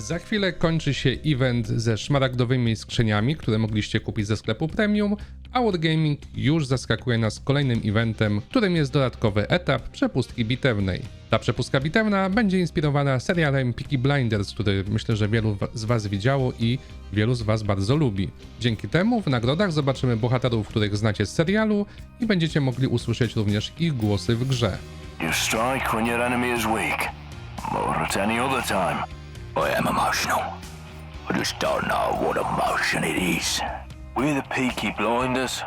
Za chwilę kończy się event ze szmaragdowymi skrzyniami, które mogliście kupić ze sklepu premium, a Wargaming już zaskakuje nas kolejnym eventem, którym jest dodatkowy etap przepustki bitewnej. Ta przepustka bitewna będzie inspirowana serialem Peaky Blinders, który myślę, że wielu z Was widziało i wielu z Was bardzo lubi. Dzięki temu w nagrodach zobaczymy bohaterów, których znacie z serialu i będziecie mogli usłyszeć również ich głosy w grze. You strike when your enemy is weak, or at any other time. I am emotional. I just don't know what emotion it is. We're the Peaky Blinders.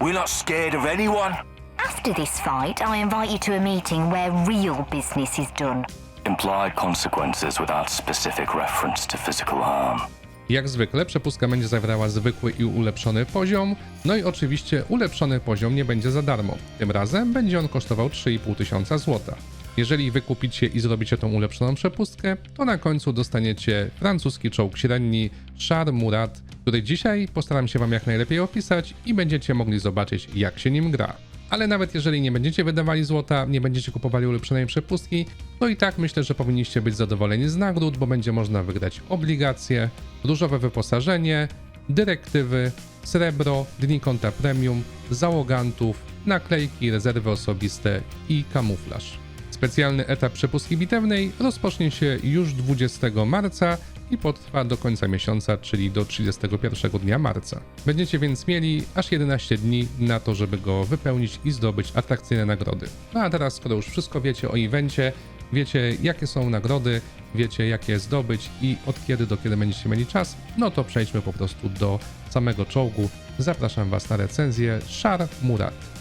We're not scared of anyone. After this fight, I invite you to a meeting where real business is done. Implied consequences without specific reference to physical harm. Jak zwykle przepustka będzie zawierała zwykły i ulepszony poziom, no i oczywiście ulepszony poziom nie będzie za darmo. Tym razem będzie on kosztował 3,5 tysiąca złota. Jeżeli wykupicie i zrobicie tą ulepszoną przepustkę, to na końcu dostaniecie francuski czołg średni Char Murat, który dzisiaj postaram się wam jak najlepiej opisać i będziecie mogli zobaczyć jak się nim gra. Ale nawet jeżeli nie będziecie wydawali złota, nie będziecie kupowali ulepszonej przepustki, to i tak myślę, że powinniście być zadowoleni z nagród, bo będzie można wygrać obligacje, różowe wyposażenie, dyrektywy, srebro, dni konta premium, załogantów, naklejki, rezerwy osobiste i kamuflaż. Specjalny etap przepustki bitewnej rozpocznie się już 20 marca i potrwa do końca miesiąca, czyli do 31 dnia marca. Będziecie więc mieli aż 11 dni na to, żeby go wypełnić i zdobyć atrakcyjne nagrody. No a teraz, skoro już wszystko wiecie o evencie, wiecie jakie są nagrody, wiecie jak je zdobyć i od kiedy do kiedy będziecie mieli czas, no to przejdźmy po prostu do samego czołgu. Zapraszam Was na recenzję Shar Murat.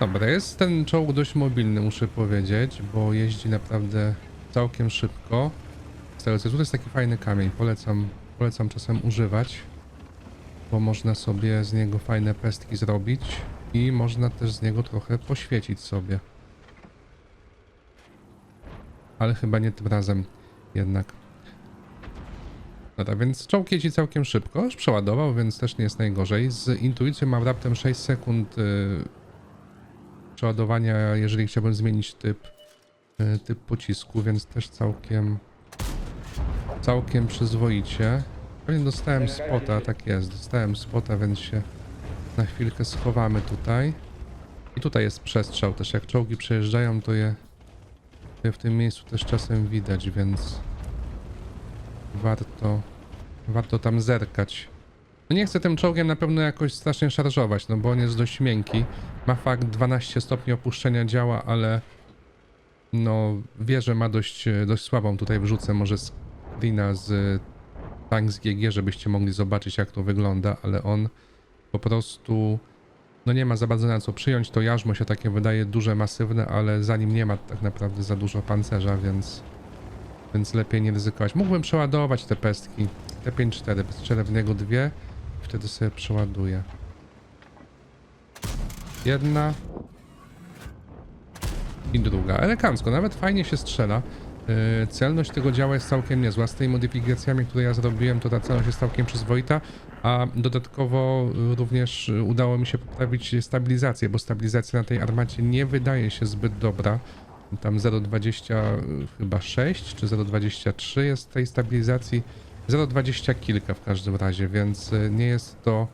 Dobra, jest ten czołg dość mobilny, muszę powiedzieć, bo jeździ naprawdę całkiem szybko. Z tego co tu jest taki fajny kamień, polecam, polecam czasem używać, bo można sobie z niego fajne pestki zrobić i można też z niego trochę poświecić sobie. Ale chyba nie tym razem jednak. Dobra, więc czołg jeździ całkiem szybko, już przeładował, więc też nie jest najgorzej. Z intuicją mam raptem 6 sekund y, przeładowania, jeżeli chciałbym zmienić typ, y, typ pocisku, więc też całkiem całkiem przyzwoicie. Pewnie dostałem spota, tak jest, dostałem spota, więc się na chwilkę schowamy tutaj. I tutaj jest przestrzał też, jak czołgi przejeżdżają, to je, to je w tym miejscu też czasem widać, więc warto, warto tam zerkać. No nie chcę tym czołgiem na pewno jakoś strasznie szarżować, no bo on jest dość miękki. Ma fakt 12 stopni opuszczenia działa, ale no wie, że ma dość, dość słabą. Tutaj wrzucę może screena z tank z GG, żebyście mogli zobaczyć jak to wygląda, ale on po prostu no nie ma za bardzo na co przyjąć. To jarzmo się takie wydaje duże, masywne, ale za nim nie ma tak naprawdę za dużo pancerza, więc więc lepiej nie ryzykować. Mógłbym przeładować te pestki. Te 5-4, strzelę w niego dwie wtedy sobie przeładuję. Jedna i druga. Elegancko, nawet fajnie się strzela. Yy, celność tego działa jest całkiem niezła. Z tymi modyfikacjami, które ja zrobiłem, to ta celność jest całkiem przyzwoita, a dodatkowo yy, również yy, udało mi się poprawić stabilizację, bo stabilizacja na tej armacie nie wydaje się zbyt dobra. Tam 0,20 chyba 6 czy 0,23 jest tej stabilizacji. 0,20 kilka w każdym razie, więc y, nie jest to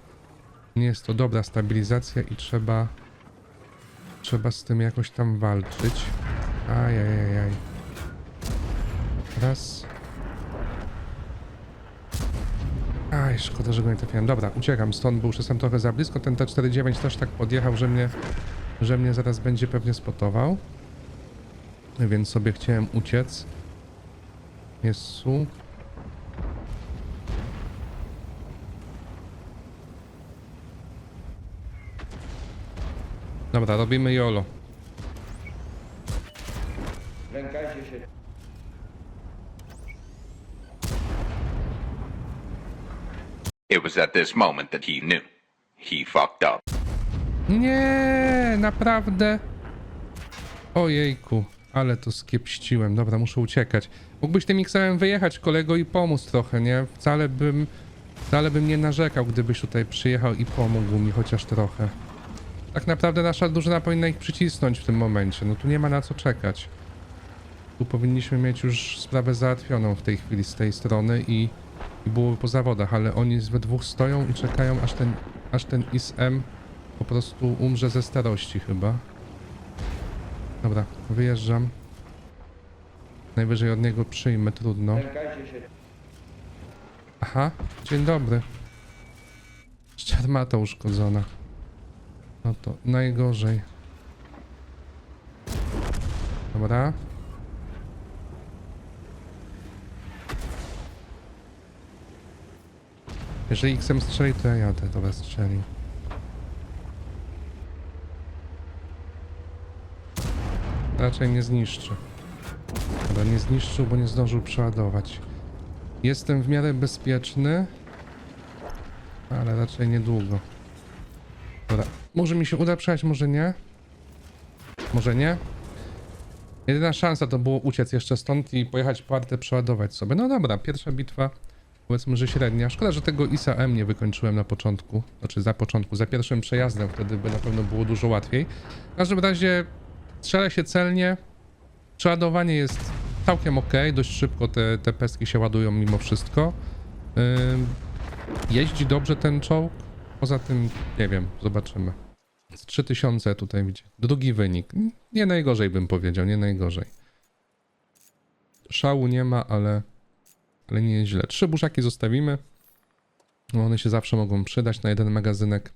nie jest to dobra stabilizacja i trzeba trzeba z tym jakoś tam walczyć. Ajajajaj. Raz. Aj, szkoda, że go nie trafiłem. Dobra, uciekam stąd, bo już jestem trochę za blisko. Ten T49 też tak podjechał, że mnie, że mnie zaraz będzie pewnie spotował. Więc sobie chciałem uciec. Jezu. Dobra, robimy YOLO. Lękajcie się. It was at this moment that he knew. He fucked up. Nie, naprawdę. Ojejku, ale to skiepściłem. Dobra, muszę uciekać. Mógłbyś tym XM wyjechać, kolego, i pomóc trochę, nie? Wcale bym, wcale bym nie narzekał, gdybyś tutaj przyjechał i pomógł mi chociaż trochę. Tak naprawdę nasza drużyna powinna ich przycisnąć w tym momencie. No tu nie ma na co czekać. Tu powinniśmy mieć już sprawę załatwioną w tej chwili z tej strony i, i byłoby po zawodach, ale oni we dwóch stoją i czekają aż ten, aż ten ISM po prostu umrze ze starości chyba. Dobra, wyjeżdżam. Najwyżej od niego przyjmę, trudno. Aha, dzień dobry. Szczermata uszkodzona. No to najgorzej. Dobra. Jeżeli XM strzeli, to ja jadę. Dobra, strzeli. Raczej nie zniszczy. Dobra, nie zniszczył, bo nie zdążył przeładować. Jestem w miarę bezpieczny, ale raczej niedługo. Dobra, może mi się uda przejechać, może nie. Może nie. Jedyna szansa to było uciec jeszcze stąd i pojechać po artę przeładować sobie. No dobra, pierwsza bitwa, powiedzmy, że średnia. Szkoda, że tego ISA M nie wykończyłem na początku. Znaczy za początku, za pierwszym przejazdem, wtedy by na pewno było dużo łatwiej. W każdym razie strzela się celnie. Przeładowanie jest całkiem ok, dość szybko te, te pestki się ładują mimo wszystko. Ym, jeździ dobrze ten czołg. Poza tym, nie wiem, zobaczymy. Z 3000 tutaj widzicie. Drugi wynik. Nie najgorzej bym powiedział, nie najgorzej. Szału nie ma, ale, ale nie jest źle. Trzy buszaki zostawimy. No one się zawsze mogą przydać na jeden magazynek.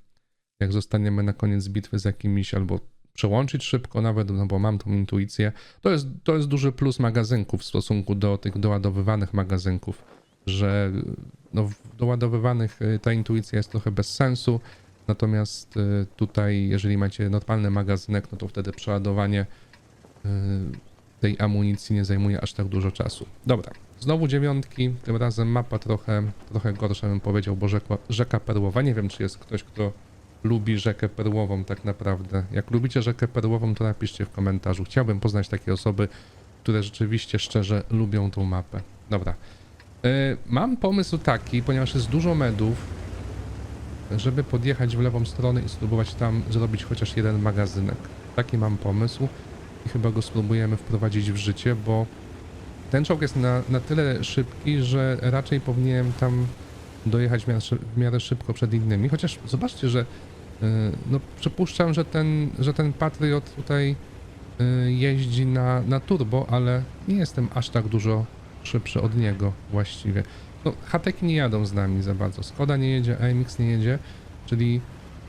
Jak zostaniemy na koniec bitwy z jakimiś albo przełączyć szybko nawet, no bo mam tą intuicję. To jest, to jest duży plus magazynków w stosunku do tych doładowywanych magazynków, że no, w doładowywanych y, ta intuicja jest trochę bez sensu, natomiast y, tutaj, jeżeli macie normalny magazynek, no to wtedy przeładowanie y, tej amunicji nie zajmuje aż tak dużo czasu. Dobra, znowu dziewiątki, tym razem mapa trochę, trochę gorsza bym powiedział, bo rzeka, rzeka Perłowa. Nie wiem, czy jest ktoś, kto lubi rzekę Perłową tak naprawdę. Jak lubicie rzekę Perłową, to napiszcie w komentarzu. Chciałbym poznać takie osoby, które rzeczywiście szczerze lubią tą mapę. Dobra. Yy, mam pomysł taki, ponieważ jest dużo medów, żeby podjechać w lewą stronę i spróbować tam zrobić chociaż jeden magazynek. Taki mam pomysł i chyba go spróbujemy wprowadzić w życie, bo ten czołg jest na, na tyle szybki, że raczej powinienem tam dojechać w miarę, w miarę szybko przed innymi. Chociaż zobaczcie, że yy, no przypuszczam, że ten, że ten Patriot tutaj yy, jeździ na, na turbo, ale nie jestem aż tak dużo szybszy od niego właściwie. No, hateki nie jadą z nami za bardzo. Skoda nie jedzie, AMX nie jedzie, czyli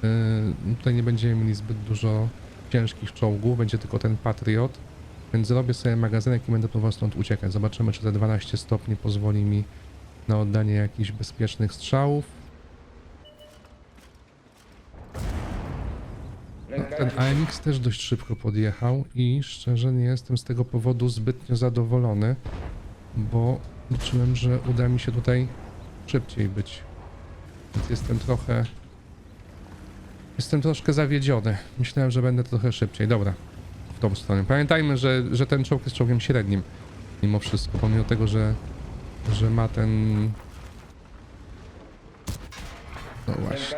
yy, tutaj nie będziemy mieli zbyt dużo ciężkich czołgów, będzie tylko ten Patriot. Więc zrobię sobie magazynek i będę próbował stąd uciekać. Zobaczymy, czy te 12 stopni pozwoli mi na oddanie jakichś bezpiecznych strzałów. No, ten AMX też dość szybko podjechał i szczerze nie jestem z tego powodu zbytnio zadowolony, bo liczyłem, że uda mi się tutaj szybciej być. Więc jestem trochę... Jestem troszkę zawiedziony. Myślałem, że będę trochę szybciej. Dobra, w tą stronę. Pamiętajmy, że, że ten czołg jest czołgiem średnim. Mimo wszystko, pomimo tego, że, że ma ten... No właśnie.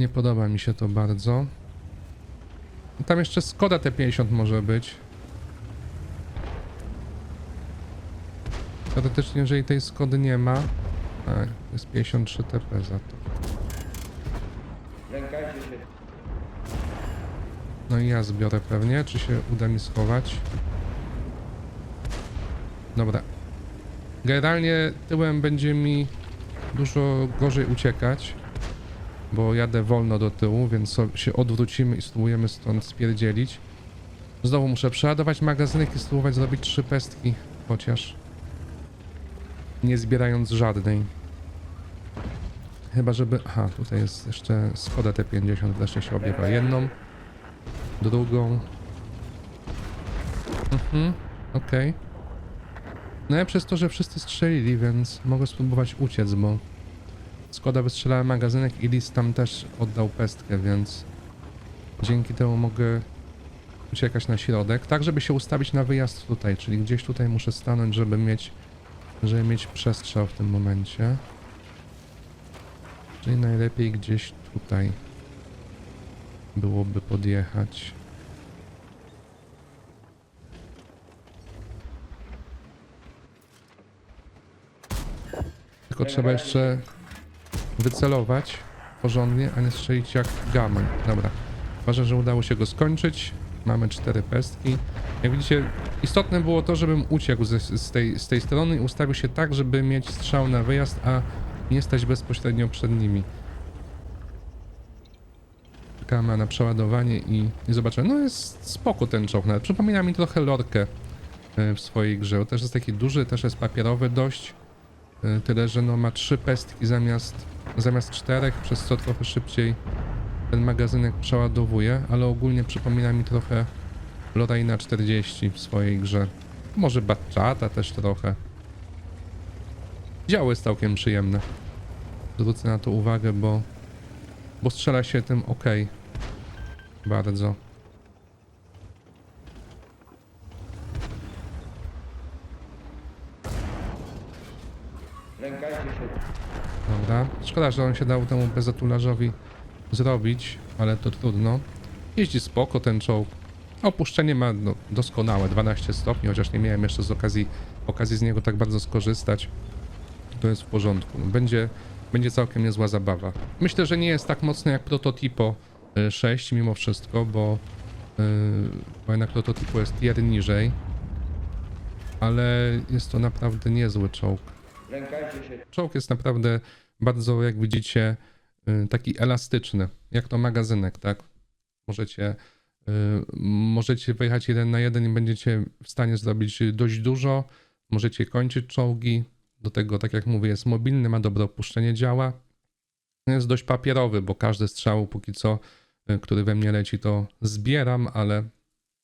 Nie podoba mi się to bardzo. Tam jeszcze Skoda T50 może być. Teoretycznie, jeżeli tej Skody nie ma... Tak, jest 53 TP za to. Lękajcie się. No i ja zbiorę pewnie, czy się uda mi schować. Dobra. Generalnie tyłem będzie mi dużo gorzej uciekać, bo jadę wolno do tyłu, więc się odwrócimy i spróbujemy stąd spierdzielić. Znowu muszę przeładować magazynek i spróbować zrobić trzy pestki, chociaż nie zbierając żadnej. Chyba żeby... Aha, tutaj jest jeszcze Skoda T50, wreszcie się objawia jedną drugą. Mhm, okej. No ja przez to, że wszyscy strzelili, więc mogę spróbować uciec, bo Skoda wystrzelała magazynek i Lis tam też oddał pestkę, więc dzięki temu mogę uciekać na środek, tak żeby się ustawić na wyjazd tutaj, czyli gdzieś tutaj muszę stanąć, żeby mieć, żeby mieć przestrzał w tym momencie. Czyli najlepiej gdzieś tutaj. byłoby podjechać. Tylko trzeba jeszcze wycelować porządnie, a nie strzelić jak gamoń. Dobra. Ważne, że udało się go skończyć. Mamy cztery pestki. Jak widzicie, istotne było to, żebym uciekł z, tej, z tej strony i ustawił się tak, żeby mieć strzał na wyjazd, a nie stać bezpośrednio przed nimi. Czekamy na przeładowanie i, i zobaczymy. No jest spoko ten czołg, nawet przypomina mi trochę lorkę e, w swojej grze. Też jest taki duży, też jest papierowy dość. E, Tyle, że no ma trzy pestki zamiast, zamiast czterech, przez co trochę szybciej ten magazynek przeładowuje, ale ogólnie przypomina mi trochę Lorraine 40 w swojej grze. Może Batchata też trochę. Działo jest całkiem przyjemne. Zwrócę na to uwagę, bo, bo strzela się tym ok. Bardzo. Dobra. Szkoda, że on się dał temu bezatularzowi zrobić, ale to trudno. Jeździ spoko ten czołg. Opuszczenie ma no, doskonałe, 12 stopni, chociaż nie miałem jeszcze z okazji, okazji z niego tak bardzo skorzystać. To jest w porządku. Będzie, będzie całkiem niezła zabawa. Myślę, że nie jest tak mocny jak Prototypo y, 6 mimo wszystko, bo, yy, bo jednak Prototypo jest tier niżej. Ale jest to naprawdę niezły czołg. Czołg jest naprawdę bardzo, jak widzicie, taki elastyczny, jak to magazynek, tak? Możecie, y, możecie wyjechać jeden na jeden i będziecie w stanie zrobić dość dużo. Możecie kończyć czołgi. Do tego, tak jak mówię, jest mobilny, ma dobre opuszczenie działa. Jest dość papierowy, bo każdy strzał póki co, y, który we mnie leci, to zbieram, ale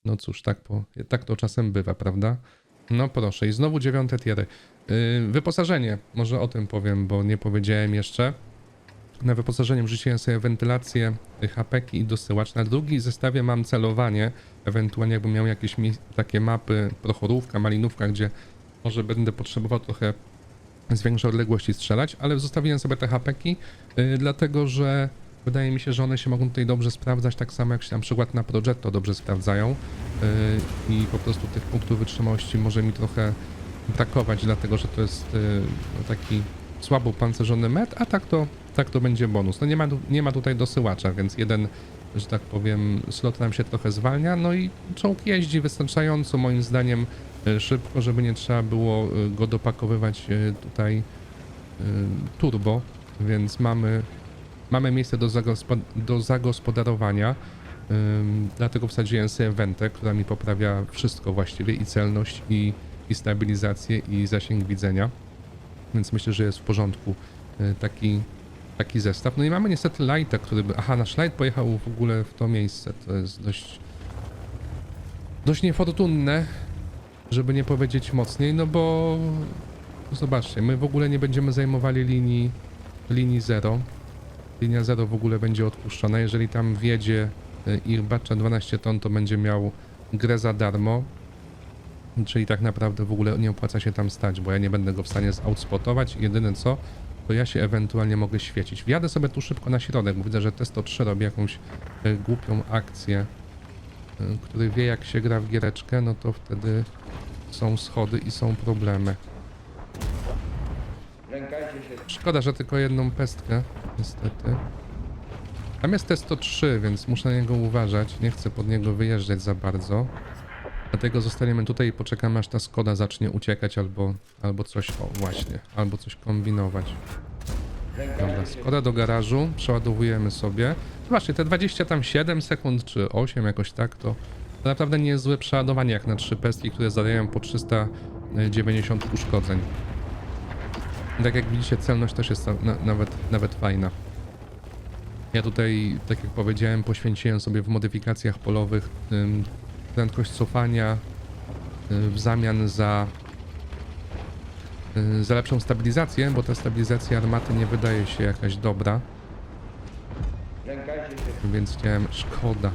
no cóż, tak, po, tak to czasem bywa, prawda? No proszę, i znowu dziewiąte tiery. Wyposażenie, może o tym powiem, bo nie powiedziałem jeszcze. Na wyposażenie wrzuciłem sobie wentylację, y, hapeki i dosyłacz. Na drugi zestawie mam celowanie, ewentualnie jakbym miał jakieś takie mapy, prochorówka, malinówka, gdzie może będę potrzebował trochę z większej odległości strzelać, ale zostawiłem sobie te hapeki, yy, dlatego że wydaje mi się, że one się mogą tutaj dobrze sprawdzać, tak samo jak się na przykład na Progetto dobrze sprawdzają yy, i po prostu tych punktów wytrzymałości może mi trochę brakować, dlatego że to jest yy, taki słabo pancerzony met, a tak to, tak to będzie bonus. No nie ma, nie ma tutaj dosyłacza, więc jeden, że tak powiem, slot nam się trochę zwalnia, no i czołg jeździ wystarczająco moim zdaniem yy, szybko, żeby nie trzeba było yy, go dopakowywać yy, tutaj turbo, więc mamy, mamy miejsce do, zagospo- do zagospodarowania. Dlatego wsadziłem sobie wentę, która mi poprawia wszystko właściwie i celność, i, i stabilizację, i zasięg widzenia. Więc myślę, że jest w porządku taki, taki zestaw. No i mamy niestety Lighta, który by... Aha, nasz Light pojechał w ogóle w to miejsce. To jest dość... dość niefortunne, żeby nie powiedzieć mocniej, no bo... Zobaczcie, my w ogóle nie będziemy zajmowali linii, linii 0. Linia 0 w ogóle będzie odpuszczona. Jeżeli tam wjedzie y, Irbacza 12 ton, to będzie miał grę za darmo. Czyli tak naprawdę w ogóle nie opłaca się tam stać, bo ja nie będę go w stanie outspotować. Jedyne co, to ja się ewentualnie mogę świecić. Wjadę sobie tu szybko na środek, bo widzę, że Testo 3 robi jakąś y, głupią akcję, y, który wie jak się gra w giereczkę, no to wtedy są schody i są problemy. Szkoda, że tylko jedną pestkę, niestety. Tam jest T103, więc muszę na niego uważać. Nie chcę pod niego wyjeżdżać za bardzo. Dlatego zostaniemy tutaj i poczekamy, aż ta Skoda zacznie uciekać albo, albo coś, o właśnie, albo coś kombinować. Dobra, Skoda do garażu, przeładowujemy sobie. Zobaczcie, te 20 tam 7 sekund czy 8 jakoś tak, to, naprawdę nie jest złe przeładowanie jak na trzy pestki, które zadają po 390 uszkodzeń. Tak jak widzicie, celność też jest na, nawet, nawet fajna. Ja tutaj, tak jak powiedziałem, poświęciłem sobie w modyfikacjach polowych prędkość cofania y, w zamian za, y, za lepszą stabilizację, bo ta stabilizacja armaty nie wydaje się jakaś dobra, więc chciałem... Szkoda.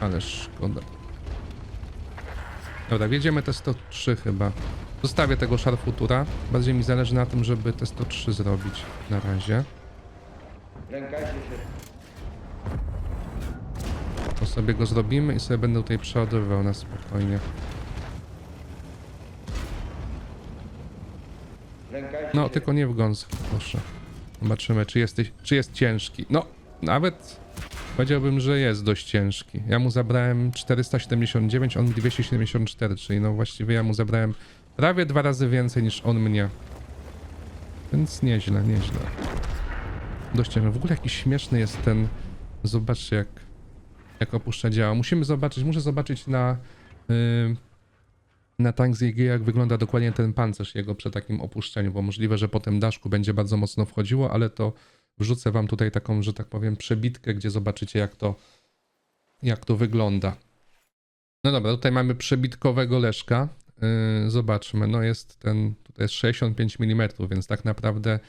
Ale szkoda. Dobra, wjedziemy te 103 chyba. Zostawię tego szarfutura. Bardziej mi zależy na tym, żeby te 103 zrobić na razie. Lękajcie się. Sobie go zrobimy i sobie będę tutaj przeładowywał na spokojnie. No, tylko nie w gąsach, proszę. Zobaczymy, czy, jesteś, czy jest ciężki. No, nawet powiedziałbym, że jest dość ciężki. Ja mu zabrałem 479, on 274, czyli no właściwie ja mu zabrałem prawie dwa razy więcej niż on mnie. Więc nieźle, nieźle. Dość ciężko. W ogóle jakiś śmieszny jest ten... Zobaczcie, jak, jak opuszcza działa. Musimy zobaczyć, muszę zobaczyć na... Yy, na tank z JG, jak wygląda dokładnie ten pancerz jego przy takim opuszczeniu, bo możliwe, że potem daszku będzie bardzo mocno wchodziło, ale to wrzucę wam tutaj taką, że tak powiem, przebitkę, gdzie zobaczycie jak to, jak to wygląda. No dobra, tutaj mamy przebitkowego leszka. Yy, zobaczmy, no jest ten, tutaj jest 65 mm, więc tak naprawdę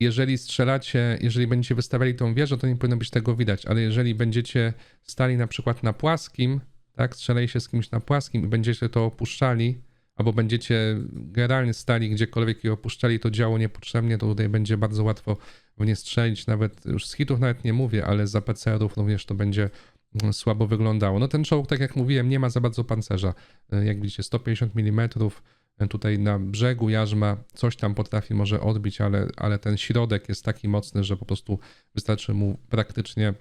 jeżeli strzelacie, jeżeli będziecie wystawiali tą wieżę, to nie powinno być tego widać, ale jeżeli będziecie stali na przykład na płaskim, tak, strzelali się z kimś na płaskim i będziecie to opuszczali, albo będziecie generalnie stali gdziekolwiek i opuszczali to działo niepotrzebnie, to tutaj będzie bardzo łatwo w nie strzelić, nawet już z hitów nawet nie mówię, ale za PCR-ów również to będzie mm, słabo wyglądało. No ten czołg, tak jak mówiłem, nie ma za bardzo pancerza. Y, Jak widzicie, 150 mm, tutaj na brzegu jarzma coś tam potrafi może odbić, ale, ale ten środek jest taki mocny, że po prostu wystarczy mu praktycznie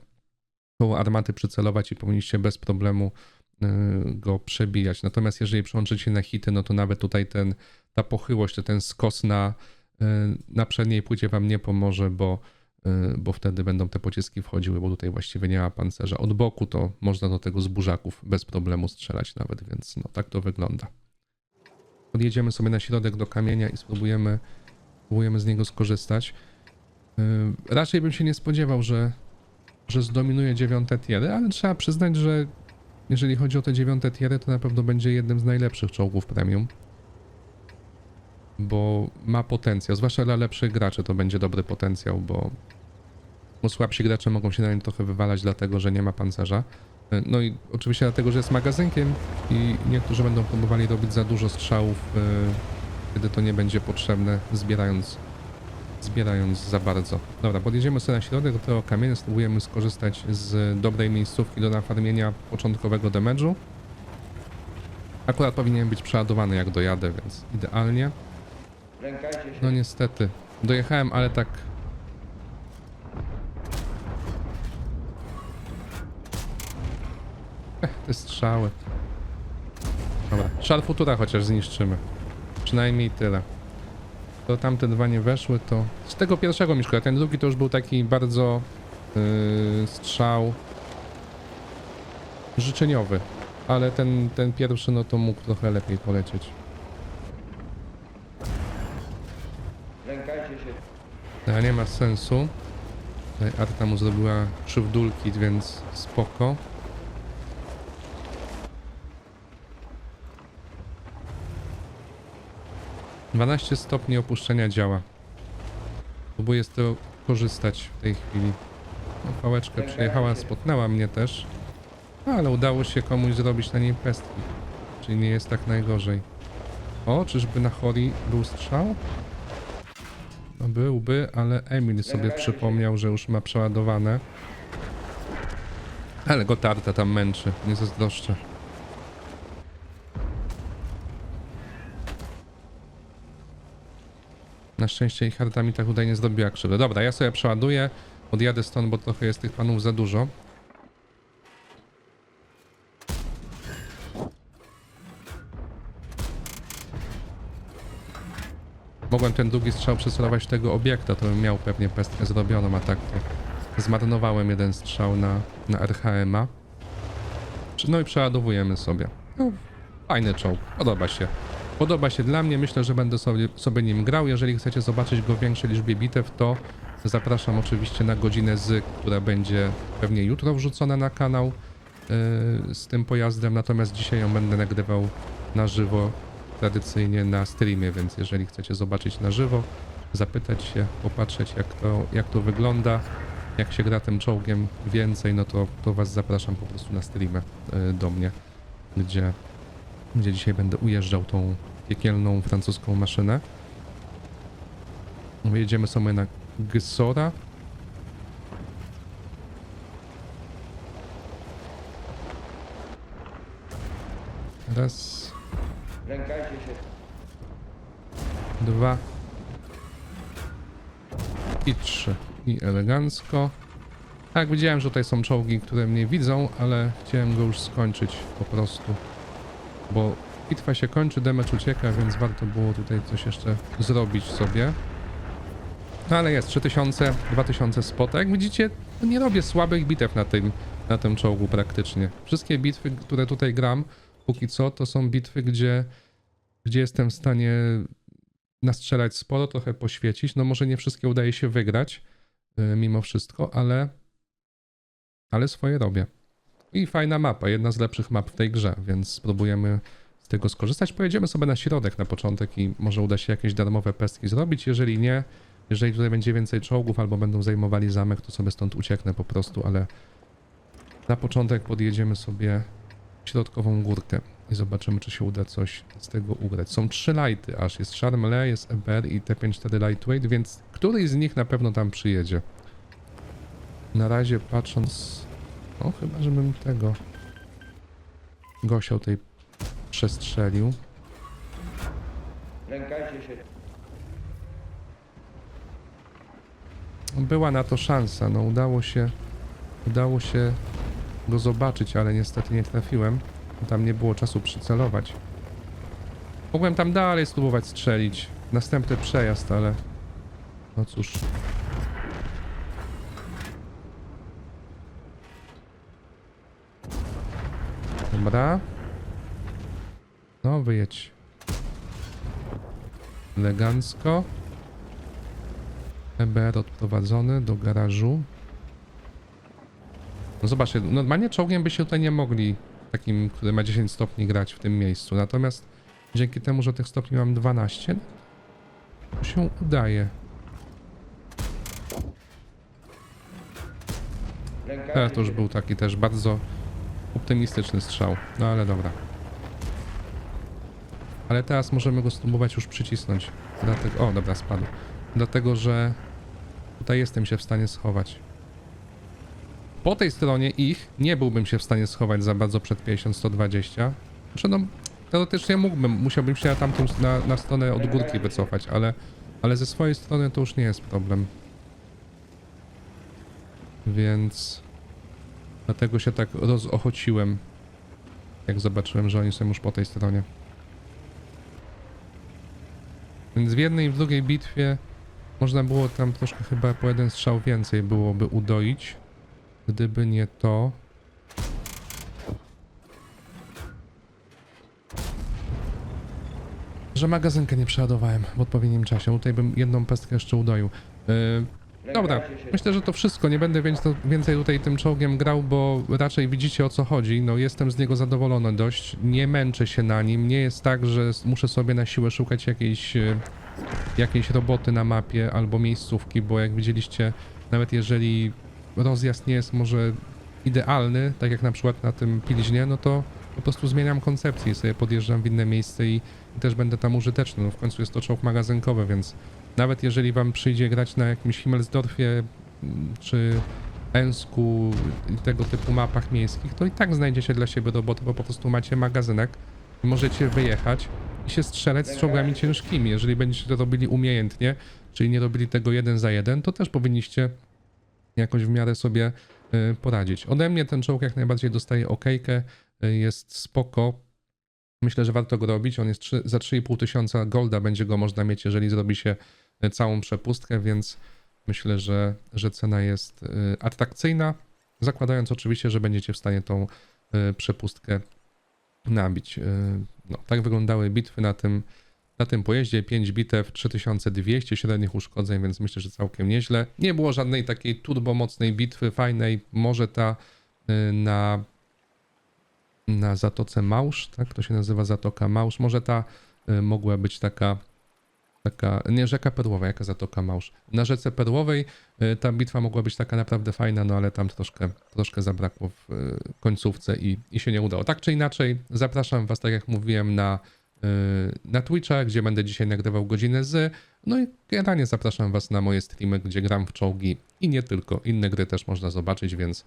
koło armaty przycelować i powinniście bez problemu y, go przebijać. Natomiast jeżeli przełączycie na hity, no to nawet tutaj ten, ta pochyłość, ten skos na, y, na przedniej płycie wam nie pomoże, bo, y, bo wtedy będą te pociski wchodziły, bo tutaj właściwie nie ma pancerza. Od boku to można do tego z burzaków bez problemu strzelać nawet, więc no tak to wygląda. Podjedziemy sobie na środek do kamienia i spróbujemy, spróbujemy z niego skorzystać. Y, Raczej bym się nie spodziewał, że, że zdominuje dziewiąte tiery, ale trzeba przyznać, że jeżeli chodzi o te dziewiąte tiery, to na pewno będzie jednym z najlepszych czołgów premium. Bo ma potencjał, zwłaszcza dla lepszych graczy to będzie dobry potencjał, bo, bo słabsi gracze mogą się na nim trochę wywalać, dlatego że nie ma pancerza. Y, No i oczywiście dlatego, że jest magazynkiem i niektórzy będą próbowali robić za dużo strzałów, y, kiedy to nie będzie potrzebne, zbierając zbierając za bardzo. Dobra, podjedziemy sobie na środek do tego kamienia, spróbujemy skorzystać z dobrej miejscówki do nafarmienia początkowego damage'u. Akurat powinien być przeładowany jak dojadę, więc idealnie. No niestety, dojechałem, ale tak... te strzały. Dobra, szarfutura chociaż zniszczymy. Przynajmniej tyle. To tamte dwa nie weszły, to... Z tego pierwszego mi szkoda, ten drugi to już był taki bardzo... Yy, strzał... życzeniowy. Ale ten, ten pierwszy, no to mógł trochę lepiej polecieć. Lękajcie się. Ale nie ma sensu. Tutaj Arta mu zrobiła krzywdulki, więc spoko. Dwanaście stopni opuszczenia działa. Próbuję z tego korzystać w tej chwili. No, pałeczka przyjechała, spotnęła mnie też. Ale udało się komuś zrobić na niej pestki. Czyli nie jest tak najgorzej. O, czyżby na Hori był strzał? No byłby, ale Emil sobie przypomniał, że już ma przeładowane. Ale go tarta tam męczy, nie zazdroszczę. Na szczęście ich harta mi tak tutaj nie zrobiła krzywdy. Dobra, ja sobie przeładuję, odjadę stąd, bo trochę jest tych panów za dużo. Mogłem ten długi strzał przycelować w tego obiekta, to bym miał pewnie pestkę zrobioną, a tak to zmarnowałem jeden strzał na, na RHM-a. No i przeładowujemy sobie. No, fajny czołg, podoba się. Podoba się dla mnie, myślę, że będę sobie, sobie nim grał. Jeżeli chcecie zobaczyć go w większej liczbie bitew, to zapraszam oczywiście na godzinę z, która będzie pewnie jutro wrzucona na kanał yy, z tym pojazdem, natomiast dzisiaj ją będę nagrywał na żywo tradycyjnie na streamie, więc jeżeli chcecie zobaczyć na żywo, zapytać się, popatrzeć jak to, jak to wygląda, jak się gra tym czołgiem więcej, no to, to was zapraszam po prostu na streamę y, do mnie, gdzie, gdzie dzisiaj będę ujeżdżał tą piekielną francuską maszynę. Jedziemy sobie na Gysora. Raz, dwa i trzy. I elegancko. Tak, widziałem, że tutaj są czołgi, które mnie widzą, ale chciałem go już skończyć po prostu. Bo bitwa się kończy, damage ucieka, więc warto było tutaj coś jeszcze zrobić sobie. No ale jest 3000, 2000 spota. Jak widzicie, nie robię słabych bitew na tym, na tym czołgu praktycznie. Wszystkie bitwy, które tutaj gram, póki co, to są bitwy, gdzie, gdzie jestem w stanie nastrzelać sporo, trochę poświecić. No może nie wszystkie udaje się wygrać, yy, mimo wszystko, ale, ale swoje robię. I fajna mapa, jedna z lepszych map w tej grze, więc spróbujemy z tego skorzystać. Pojedziemy sobie na środek na początek i może uda się jakieś darmowe pestki zrobić. Jeżeli nie, jeżeli tutaj będzie więcej czołgów albo będą zajmowali zamek, to sobie stąd ucieknę po prostu, ale na początek podjedziemy sobie środkową górkę i zobaczymy, czy się uda coś z tego ugrać. Są trzy lighty aż. Jest Charmele, jest EBR i T54 Lightweight, więc któryś z nich na pewno tam przyjedzie. Na razie patrząc... O, chyba, żebym tego... Gosiał tej przestrzelił. Lękajcie się. Była na to szansa, no udało się... Udało się go zobaczyć, ale niestety nie trafiłem. Tam nie było czasu przycelować. Mogłem tam dalej spróbować strzelić. Następny przejazd, ale... No cóż. Dobra. No, wyjedź. Elegancko. EBR odprowadzony do garażu. No zobaczcie, normalnie czołgiem by się tutaj nie mogli takim, który ma 10 stopni grać w tym miejscu. Natomiast dzięki temu, że tych stopni mam 12, to się udaje. Teraz to już był taki też bardzo optymistyczny strzał. No ale dobra. Ale teraz możemy go spróbować już przycisnąć. Dlatego, o, dobra, spadł. Dlatego, że tutaj jestem się w stanie schować. Po tej stronie ich nie byłbym się w stanie schować za bardzo przed 50-120. Znaczy no, teoretycznie mógłbym, musiałbym się tamtą, na, na stronę od górki wycofać, ale, ale ze swojej strony to już nie jest problem. Więc dlatego się tak rozochociłem, jak zobaczyłem, że oni są już po tej stronie. Więc w jednej i w drugiej bitwie można było tam troszkę chyba po jeden strzał więcej byłoby udoić. Gdyby nie to. Że magazynkę nie przeładowałem w odpowiednim czasie. Tutaj bym jedną pestkę jeszcze udoił. Yy, dobra, myślę, że to wszystko. Nie będę więcej, więcej tutaj tym czołgiem grał, bo raczej widzicie o co chodzi. No jestem z niego zadowolony dość. Nie męczę się na nim. Nie jest tak, że muszę sobie na siłę szukać jakiejś, yy, jakiejś roboty na mapie albo miejscówki, bo jak widzieliście, nawet jeżeli rozjazd nie jest może idealny, tak jak na przykład na tym Pilźnie, no to po prostu zmieniam koncepcję i sobie podjeżdżam w inne miejsce i, i też będę tam użyteczny. No w końcu jest to czołg magazynkowy, więc nawet jeżeli wam przyjdzie grać na jakimś Himmelsdorfie mm, czy Ensku i tego typu mapach miejskich, to i tak znajdziecie dla siebie roboty, bo po prostu macie magazynek i możecie wyjechać i się strzelać z czołgami ciężkimi. Jeżeli będziecie to robili umiejętnie, czyli nie robili tego jeden za jeden, to też powinniście jakoś w miarę sobie y, poradzić. Ode mnie ten czołg jak najbardziej dostaje okejkę, y, jest spoko. Myślę, że warto go robić. On jest trzy, za 3,5 tysiąca golda będzie go można mieć, jeżeli zrobi się całą przepustkę, więc myślę, że, że cena jest y, atrakcyjna, zakładając oczywiście, że będziecie w stanie tą y, przepustkę nabić. Y, No, tak wyglądały bitwy na tym, na tym pojeździe 5 bitew, 3200 średnich uszkodzeń, więc myślę, że całkiem nieźle. Nie było żadnej takiej turbomocnej bitwy, fajnej. Może ta y, na, na Zatoce Małż, tak to się nazywa Zatoka Małż. Może ta y, mogła być taka, taka, nie rzeka Perłowa, jaka Zatoka Małż. Na rzece Perłowej y, ta bitwa mogła być taka naprawdę fajna, no ale tam troszkę, troszkę zabrakło w y, końcówce i, i się nie udało. Tak czy inaczej, zapraszam Was, tak jak mówiłem, na y, na Twitcha, gdzie będę dzisiaj nagrywał godzinę z. No i generalnie zapraszam Was na moje streamy, gdzie gram w czołgi i nie tylko. Inne gry też można zobaczyć, więc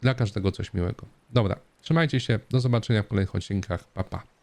dla każdego coś miłego. Dobra, Trzymajcie się, do zobaczenia w kolejnych odcinkach. Pa, pa.